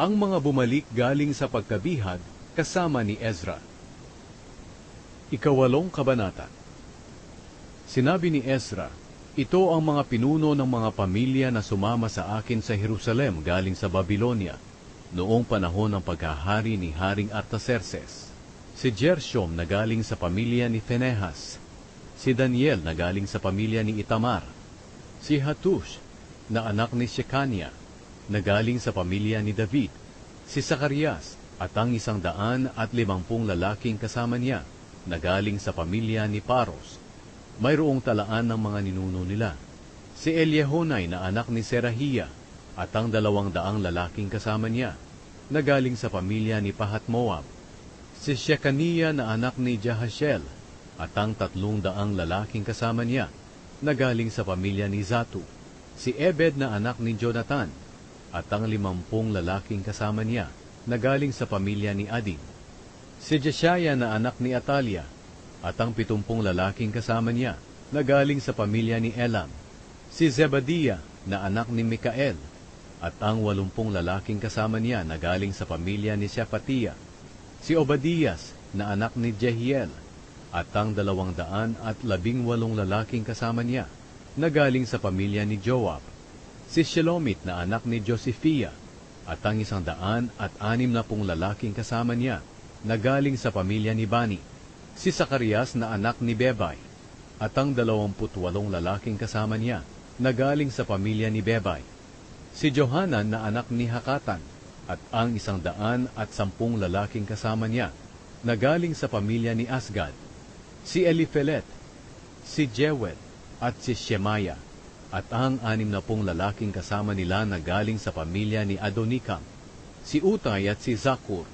Ang mga bumalik galing sa pagkabihag kasama ni Ezra. Ikawalong Kabanata Sinabi ni Ezra, Ito ang mga pinuno ng mga pamilya na sumama sa akin sa Jerusalem galing sa Babylonia noong panahon ng pagkahari ni Haring Artaxerxes. Si Gershom na galing sa pamilya ni Phinehas, si Daniel na galing sa pamilya ni Itamar, si Hatush na anak ni Shekania na galing sa pamilya ni David, si Sakarias at ang isang daan at limampung lalaking kasama niya na galing sa pamilya ni Paros. Mayroong talaan ng mga ninuno nila. Si Eliahonay na anak ni Serahia at ang dalawang daang lalaking kasama niya na galing sa pamilya ni Pahat Moab. Si Shekania na anak ni Jahashel at ang tatlong daang lalaking kasama niya na galing sa pamilya ni Zatu. Si Ebed na anak ni Jonathan at ang limampung lalaking kasama niya na galing sa pamilya ni Adin. Si Jeshaya na anak ni Atalia at ang pitumpung lalaking kasama niya na galing sa pamilya ni Elam. Si Zebadiah na anak ni Mikael at ang walumpung lalaking kasama niya na galing sa pamilya ni Shephatiah. Si Obadias na anak ni Jehiel at ang dalawang daan at labing walong lalaking kasama niya na galing sa pamilya ni Joab. Si Shelomit na anak ni Josephia at ang isang daan at anim na pong lalaking kasama niya na galing sa pamilya ni Bani. Si Sakarias na anak ni Bebay at ang dalawamput walong lalaking kasama niya na galing sa pamilya ni Bebay. Si Johanan na anak ni Hakatan at ang isang daan at sampung lalaking kasama niya na galing sa pamilya ni Asgad. Si Elifelet, si Jewel at si Shemaya at ang anim na pong lalaking kasama nila na galing sa pamilya ni Adonikam, si Utay at si Zakur,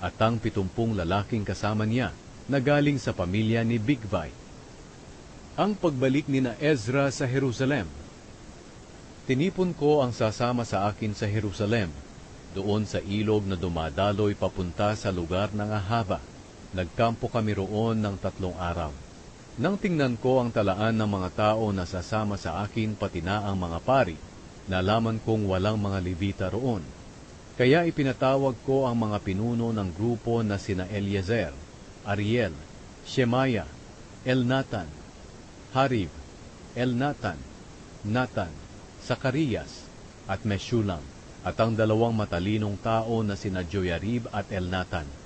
at ang pitumpung lalaking kasama niya na galing sa pamilya ni Bigvai. Ang pagbalik ni na Ezra sa Jerusalem Tinipon ko ang sasama sa akin sa Jerusalem, doon sa ilog na dumadaloy papunta sa lugar ng Ahaba. Nagkampo kami roon ng tatlong araw. Nang tingnan ko ang talaan ng mga tao na sasama sa akin pati na ang mga pari, nalaman kong walang mga Levita roon. Kaya ipinatawag ko ang mga pinuno ng grupo na sina Eliezer, Ariel, Shemaya, Elnatan, Harib, Elnatan, Natan, Sakarias, at Meshulam, at ang dalawang matalinong tao na sina Joyarib at Elnatan.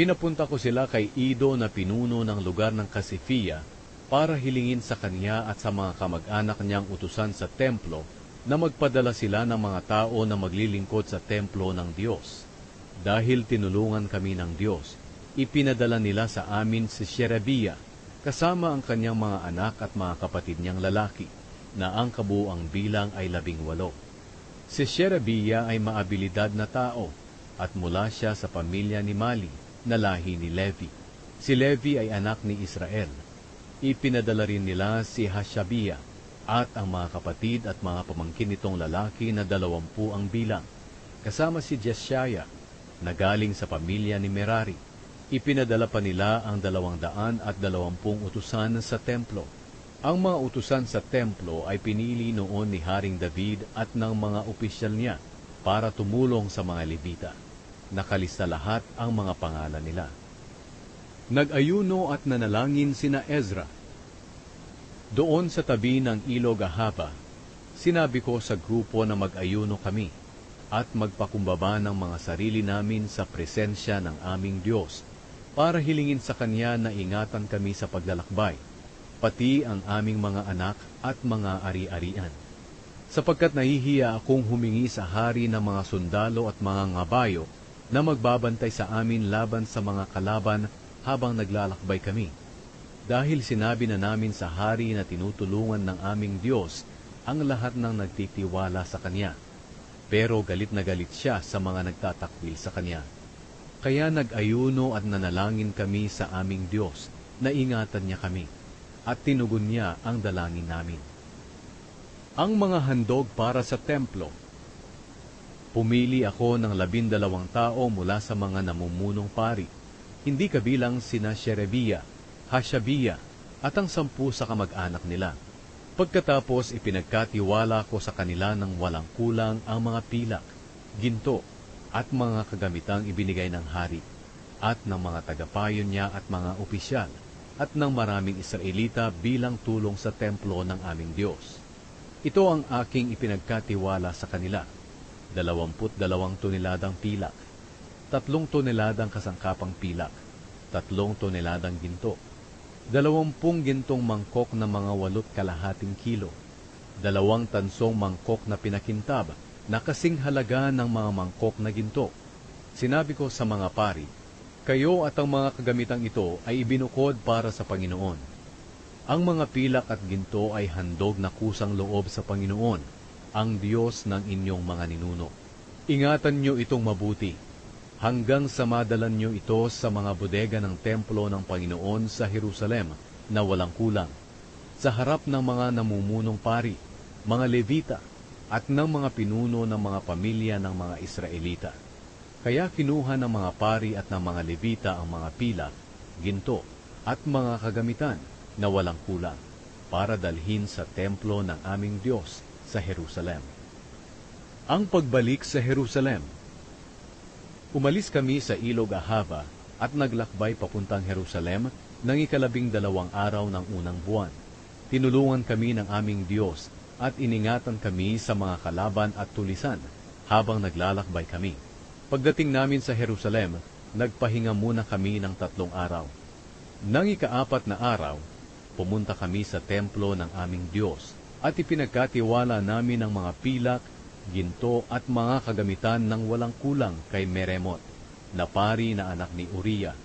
Pinapunta ko sila kay Ido na pinuno ng lugar ng Kasifia para hilingin sa kanya at sa mga kamag-anak niyang utusan sa templo na magpadala sila ng mga tao na maglilingkod sa templo ng Diyos. Dahil tinulungan kami ng Diyos, ipinadala nila sa amin si Sherebia kasama ang kanyang mga anak at mga kapatid niyang lalaki na ang kabuang bilang ay labing walo. Si Sherebia ay maabilidad na tao at mula siya sa pamilya ni Mali na lahi ni Levi. Si Levi ay anak ni Israel. Ipinadala rin nila si Hashabia at ang mga kapatid at mga pamangkin nitong lalaki na dalawampu ang bilang, kasama si Jeshaya na galing sa pamilya ni Merari. Ipinadala pa nila ang dalawang daan at dalawampung utusan sa templo. Ang mga utusan sa templo ay pinili noon ni Haring David at ng mga opisyal niya para tumulong sa mga Levita nakalista lahat ang mga pangalan nila. Nag-ayuno at nanalangin sina Ezra. Doon sa tabi ng ilog Ahaba, sinabi ko sa grupo na mag-ayuno kami at magpakumbaba ng mga sarili namin sa presensya ng aming Diyos para hilingin sa Kanya na ingatan kami sa paglalakbay, pati ang aming mga anak at mga ari-arian. Sapagkat nahihiya akong humingi sa hari ng mga sundalo at mga ngabayo na magbabantay sa amin laban sa mga kalaban habang naglalakbay kami. Dahil sinabi na namin sa hari na tinutulungan ng aming Diyos ang lahat ng nagtitiwala sa Kanya. Pero galit na galit siya sa mga nagtatakwil sa Kanya. Kaya nag-ayuno at nanalangin kami sa aming Diyos na ingatan niya kami at tinugon niya ang dalangin namin. Ang mga handog para sa templo Pumili ako ng labindalawang tao mula sa mga namumunong pari, hindi kabilang sina Sherebia, Hashabia, at ang sampu sa kamag-anak nila. Pagkatapos ipinagkatiwala ko sa kanila ng walang kulang ang mga pilak, ginto, at mga kagamitang ibinigay ng hari at ng mga tagapayon niya at mga opisyal at ng maraming Israelita bilang tulong sa templo ng aming Diyos. Ito ang aking ipinagkatiwala sa kanila, dalawamput dalawang toneladang pilak, tatlong toneladang kasangkapang pilak, tatlong toneladang ginto, dalawampung gintong mangkok na mga walot kalahating kilo, dalawang tansong mangkok na pinakintab na kasing halaga ng mga mangkok na ginto. Sinabi ko sa mga pari, kayo at ang mga kagamitang ito ay ibinukod para sa Panginoon. Ang mga pilak at ginto ay handog na kusang loob sa Panginoon, ang Diyos ng inyong mga ninuno. Ingatan nyo itong mabuti, hanggang sa madalan nyo ito sa mga bodega ng templo ng Panginoon sa Jerusalem na walang kulang, sa harap ng mga namumunong pari, mga Levita, at ng mga pinuno ng mga pamilya ng mga Israelita. Kaya kinuha ng mga pari at ng mga Levita ang mga pila, ginto, at mga kagamitan na walang kulang para dalhin sa templo ng aming Diyos sa Jerusalem. Ang pagbalik sa Jerusalem Umalis kami sa ilog Ahava at naglakbay papuntang Jerusalem ng ikalabing dalawang araw ng unang buwan. Tinulungan kami ng aming Diyos at iningatan kami sa mga kalaban at tulisan habang naglalakbay kami. Pagdating namin sa Jerusalem, nagpahinga muna kami ng tatlong araw. Nang ikaapat na araw, pumunta kami sa templo ng aming Diyos at ipinagkatiwala namin ang mga pilak, ginto at mga kagamitan ng walang kulang kay Meremot, na pari na anak ni Uriah.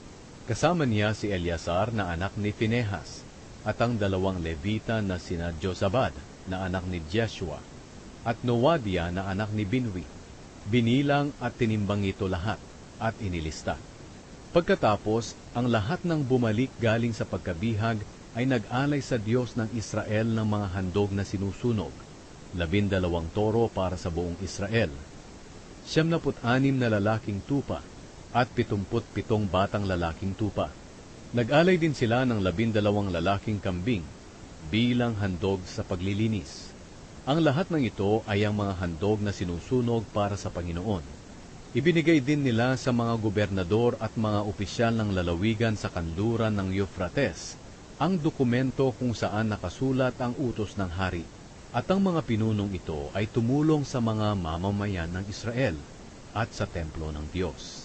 Kasama niya si Eleazar na anak ni Finehas at ang dalawang Levita na sina Josabad na anak ni Jeshua at Noadia na anak ni Binwi. Binilang at tinimbang ito lahat at inilista. Pagkatapos, ang lahat ng bumalik galing sa pagkabihag ay nag-alay sa Diyos ng Israel ng mga handog na sinusunog, labindalawang toro para sa buong Israel, siyamnaput anim na lalaking tupa, at pitumput pitong batang lalaking tupa. Nag-alay din sila ng labindalawang lalaking kambing bilang handog sa paglilinis. Ang lahat ng ito ay ang mga handog na sinusunog para sa Panginoon. Ibinigay din nila sa mga gobernador at mga opisyal ng lalawigan sa kanluran ng Euphrates ang dokumento kung saan nakasulat ang utos ng hari. At ang mga pinunong ito ay tumulong sa mga mamamayan ng Israel at sa templo ng Diyos.